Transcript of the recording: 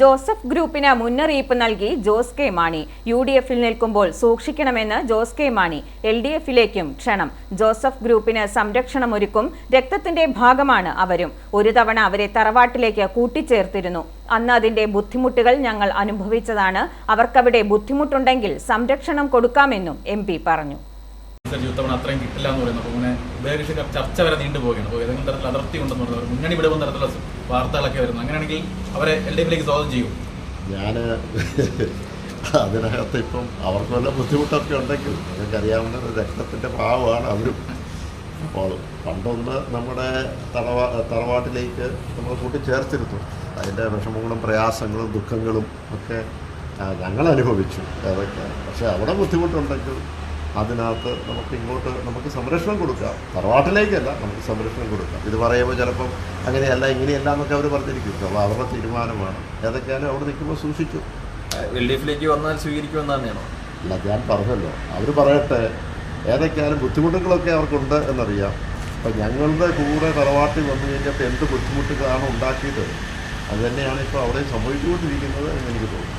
Joseph ഗ്രൂപ്പിന് മുന്നറിയിപ്പ് നൽകി Jose K Mani. U D എഫിൽ നിൽക്കുമ്പോൾ സൂക്ഷിക്കണമെന്ന് Jose K Mani. L D എഫിലേക്കും ക്ഷണം. ജോസഫ് ഗ്രൂപ്പിന് സംരക്ഷണമൊരുക്കും. രക്തത്തിന്റെ ഭാഗമാണ് അവരും. ഒരു തവണ അവരെ തറവാട്ടിലേക്ക് കൂട്ടിച്ചേർത്തിരുന്നു. അന്ന് അതിന്റെ ബുദ്ധിമുട്ടുകൾ ഞങ്ങൾ അനുഭവിച്ചതാണ്. അവർക്കവിടെ ബുദ്ധിമുട്ടുണ്ടെങ്കിൽ സംരക്ഷണം കൊടുക്കാമെന്നും എം പറഞ്ഞു. അനുസരിച്ച് ഇത്തവണ അത്രയും കിട്ടില്ല എന്ന് പറയുന്നത് അപ്പോൾ ഇങ്ങനെ ഉപയോഗിച്ച് ചർച്ച വരെ നീണ്ടുപോവുകയാണ് അപ്പോൾ ഏതെങ്കിലും തരത്തിൽ അതിർത്തി ഉണ്ടെന്ന് പറയുന്നത് മുന്നണി വിടുന്ന തരത്തിലുള്ള വാർത്തകളൊക്കെ വരുന്നത് അങ്ങനെയാണെങ്കിൽ അവരെ എൽ ഡി എഫിലേക്ക് സ്വാഗതം ചെയ്യും. ഞാൻ അതിനകത്ത് ഇപ്പം അവർക്ക് വല്ല ബുദ്ധിമുട്ടൊക്കെ ഉണ്ടെങ്കിൽ നിങ്ങൾക്കറിയാവുന്ന രക്തത്തിന്റെ ഭാവമാണ് അവരും. അപ്പോൾ പണ്ടൊന്ന് നമ്മുടെ തറവാ തറവാട്ടിലേക്ക് നമ്മൾ കൂട്ടിച്ചേർത്തിരുന്നു. അതിന്റെ വിഷമങ്ങളും പ്രയാസങ്ങളും ദുഃഖങ്ങളും ഒക്കെ ഞങ്ങൾ അനുഭവിച്ചു. അതൊക്കെ. പക്ഷേ അവിടെ ബുദ്ധിമുട്ടുണ്ടെങ്കിൽ അതിനകത്ത് നമുക്ക് ഇങ്ങോട്ട് നമുക്ക് സംരക്ഷണം കൊടുക്കാം. തറവാട്ടിലേക്കല്ല നമുക്ക് സംരക്ഷണം കൊടുക്കാം. ഇത് പറയുമ്പോൾ ചിലപ്പം അങ്ങനെയല്ല ഇങ്ങനെയല്ല എന്നൊക്കെ അവർ പറഞ്ഞിരിക്കും. അപ്പോൾ അവരുടെ തീരുമാനമാണ് ഏതൊക്കെയാലും അവിടെ നിൽക്കുമ്പോൾ സൂക്ഷിച്ചു. എൽ ഡി എഫിലേക്ക് വന്നാൽ സ്വീകരിക്കുമെന്ന് തന്നെയാണോ അല്ല ഞാൻ പറഞ്ഞല്ലോ. അവർ പറയട്ടെ ഏതൊക്കെയാലും ബുദ്ധിമുട്ടുകളൊക്കെ അവർക്കുണ്ട് എന്നറിയാം. അപ്പം ഞങ്ങളുടെ കൂടെ തറവാട്ടിൽ വന്നു കഴിഞ്ഞപ്പോൾ എന്ത് ബുദ്ധിമുട്ടുകളാണ് ഉണ്ടാക്കിയത് അതുതന്നെയാണ് ഇപ്പോൾ അവിടെ സംഭവിച്ചുകൊണ്ടിരിക്കുന്നത് എന്ന് എനിക്ക് തോന്നുന്നു.